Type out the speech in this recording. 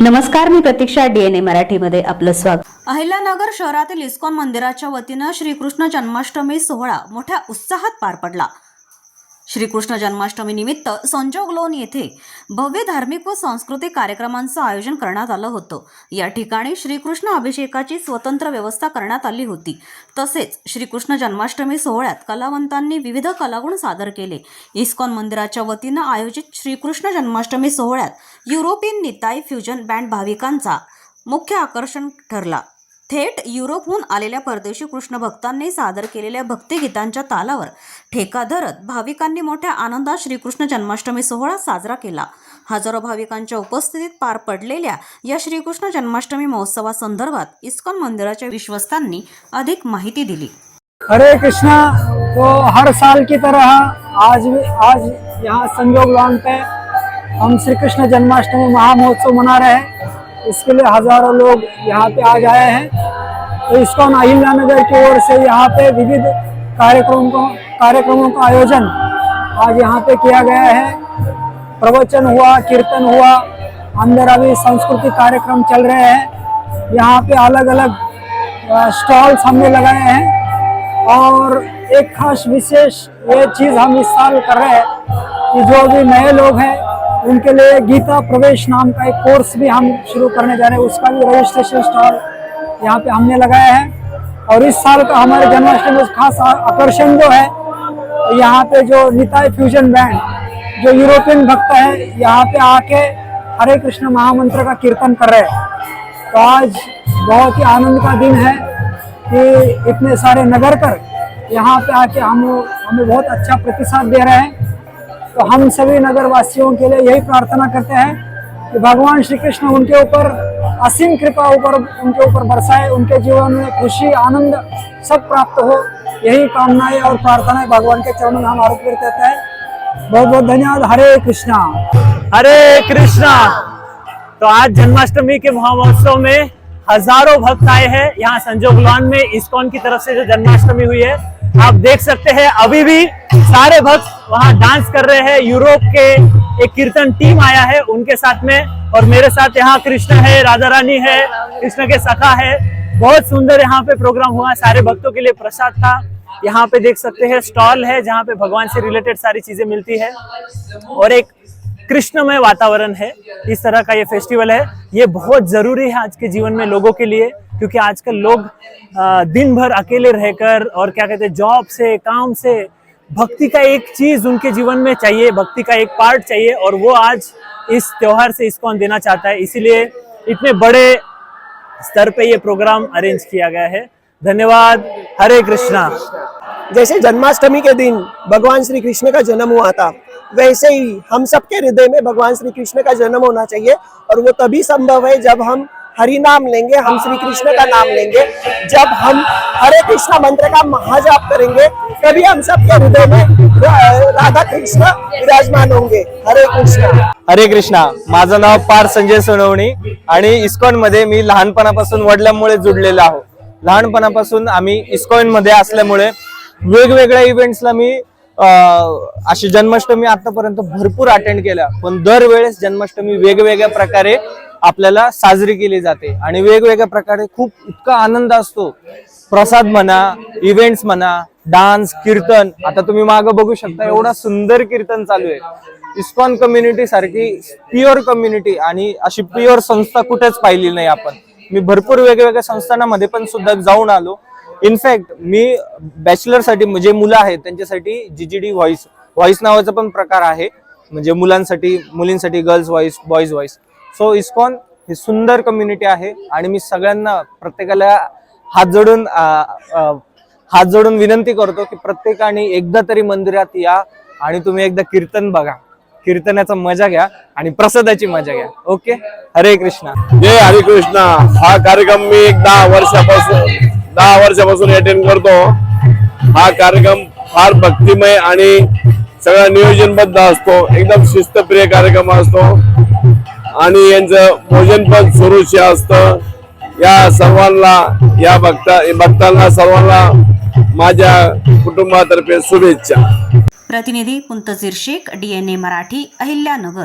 नमस्कार मी प्रतीक्षा डीएनए मराठीमध्ये आपलं स्वागत. अहिल्यानगर शहरातील इस्कॉन मंदिराच्या वतीनं श्रीकृष्ण जन्माष्टमी सोहळा मोठ्या उत्साहात पार पडला. श्रीकृष्ण जन्माष्टमी निमित्त संजोग लोन येथे भव्य धार्मिक व सांस्कृतिक कार्यक्रमांचं आयोजन करण्यात आलं होतं. या ठिकाणी श्रीकृष्ण अभिषेकाची स्वतंत्र व्यवस्था करण्यात आली होती. तसेच श्रीकृष्ण जन्माष्टमी सोहळ्यात कलावंतांनी विविध कलागुण सादर केले. इस्कॉन मंदिराच्या वतीनं आयोजित श्रीकृष्ण जन्माष्टमी सोहळ्यात युरोपियन निताई फ्युजन बँड भाविकांचा मुख्य आकर्षण ठरला. थेट युरोपहून आलेल्या परदेशी कृष्ण भक्तांनी सादर केलेल्या भक्तिगीतांच्या तालावर ठेका धरत भाविकांनी मोठ्या आनंदात श्रीकृष्ण जन्माष्टमी सोहळा साजरा केला. हजारो भाविकांच्या उपस्थितीत पार पडलेल्या या श्रीकृष्ण जन्माष्टमी महोत्सवासंदर्भात इस्कॉन मंदिराच्या विश्वस्तांनी अधिक माहिती दिली. हरे कृष्णा तो हर साल की तरह आज भी आज यहाँ संयोग लॉन पे हम श्री कृष्ण जन्माष्टमी महामहोत्सव मना रहे हैं। इसके लिए हजारों लोग यहाँ पे आज आए हैं। तो इस्कॉन अहिल्यानगर की ओर से यहाँ पे विविध कार्यक्रम को, कार्यक्रमों का आयोजन आज यहाँ पे किया गया है। प्रवचन हुआ, कीर्तन हुआ, अंदर अभी सांस्कृतिक कार्यक्रम चल रहे हैं। यहाँ पे अलग अलग स्टॉल्स हमने लगाए हैं और एक खास विशेष ये चीज़ हम इस साल कर रहे हैं कि जो भी नए लोग हैं, उनके लिए गीता प्रवेश नाम का एक कोर्स भी हम शुरू करने जा रहे हैं। उसका भी रजिस्ट्रेशन स्टॉल यहाँ पे हमने लगाया है। और इस साल का हमारे जन्माष्टमी में खास आकर्षण जो है, यहाँ पे जो निताई फ्यूजन बैंड जो यूरोपियन भक्त है, यहाँ पे आके हरे कृष्ण महामंत्र का कीर्तन कर रहे हैं। तो आज बहुत ही आनंद का दिन है कि इतने सारे नगर कर यहाँ पे आके हम हमें बहुत अच्छा प्रतिसाद दे रहे हैं। तो हम सभी नगरवासियों के लिए यही प्रार्थना करते हैं कि भगवान श्री कृष्ण उनके ऊपर असीम कृपा ऊपर, उनके ऊपर बरसाए, उनके जीवन में खुशी, आनंद सब प्राप्त हो। यही कामनाएँ और प्रार्थनाएँ भगवान के चरणों में हम अर्पित करते हैं। बहुत बहुत धन्यवाद। हरे कृष्णा। हरे कृष्णा। तो आज जन्माष्टमी के महामहोत्सव में हज़ारों भक्त आए हैं। यहाँ संजोग लॉन में इस्कॉन की तरफ़ से जो जन्माष्टमी हुई है, आप देख सकते हैं। अभी भी सारे भक्त वहाँ डांस कर रहे हैं। यूरोप के एक कीर्तन टीम आया है उनके साथ में और मेरे साथ यहाँ कृष्ण है, राधा रानी है, कृष्ण के सखा है। बहुत सुंदर यहाँ पे प्रोग्राम हुआ, सारे भक्तों के लिए प्रसाद था। यहाँ पे देख सकते हैं स्टॉल है जहाँ पे भगवान से रिलेटेड सारी चीज़ें मिलती है। और एक कृष्णमय वातावरण है, इस तरह का ये फेस्टिवल है। ये बहुत ज़रूरी है आज के जीवन में लोगों के लिए, क्योंकि आजकल लोग दिन भर अकेले रहकर और क्या कहते हैं जॉब से, काम से भक्ति का एक चीज़ उनके जीवन में चाहिए, भक्ति का एक पार्ट चाहिए और वो आज इस त्योहार से इसको देना चाहता है। इसीलिए इतने बड़े स्तर पे ये प्रोग्राम अरेंज किया गया है। धन्यवाद। हरे कृष्णा। जैसे जन्माष्टमी के दिन भगवान श्री कृष्ण का जन्म हुआ था, वैसे ही हम सबके हृदय में भगवान श्री कृष्ण का जन्म होना चाहिए और वो तभी संभव है जब हम हरि नाम लेंगे हम श्री कृष्ण का नाम लेंगे। जब हम हरे कृष्ण मंत्र का महाजाप करेंगे तभी हम सबके हृदय में राधा कृष्ण विराजमान होंगे। हरे कृष्ण। हरे कृष्णा माझं नाव पार संजय सोनवणी आणि इस्कॉनमध्ये मी लहानपणापासून वडिलांमुळे जुडलेलो आहो. लहानपणापासून आम्ही इस्कॉनमध्ये असल्यामुळे वेगवेगळ्या इव्हेंट्सला मी अशी जन्माष्टमी आतापर्यंत भरपूर अटेंड केल्या. पण दरवेळेस जन्माष्टमी वेगवेगळ्या प्रकारे आपल्याला साजरी केली जाते आणि वेगवेगळ्या प्रकारे खूप इतका आनंद असतो. प्रसाद म्हणा इव्हेंट्स म्हणा डान्स कीर्तन आता तुम्ही मागं बघू शकता एवढा सुंदर कीर्तन चालू आहे. इस्कॉन कम्युनिटी सारखी प्युअर कम्युनिटी आणि अशी प्युअर संस्था कुठेच पाहिली नाही आपण. मी भरपूर वेगवेगळ्या संस्थानामध्ये पण सुद्धा जाऊन आलो. इनफॅक्ट मी बॅचलरसाठी म्हणजे मुलं आहेत त्यांच्यासाठी जीजीडी व्हॉइस व्हॉइस नावाचा पण प्रकार आहे. म्हणजे मुलांसाठी मुलींसाठी girls voice boys voice so ISKCON ही सुंदर कम्युनिटी आहे आणि मी सगळ्यांना प्रत्येकाला हात जोडून हात जोडून विनंती करतो की प्रत्येकाने एकदा तरी मंदिरात या आणि तुम्ही एकदा कीर्तन बघा. कीर्तनाचा मजा घ्या आणि प्रसादाची मजा घ्या. ओके हरे कृष्णा. जय हरिकृष्णा हा कार्यक्रम मी एक दहा वर्षापासून दहा वर्षापासून अटेंड करतो. हा कार्यक्रम फार भक्तिमय आणि सगळा नियोजनबद्ध असतो. एकदम शिस्तप्रिय कार्यक्रम असतो. आणि यांचं भोजन पण सुरूच असतं. या सर्वांना या भक्ता भक्तांना सर्वांना माझ्या कुटुंबातर्फे शुभेच्छा. प्रतिनिधी पुंतजीर शेख डीएनए मराठी अहिल्यानगर.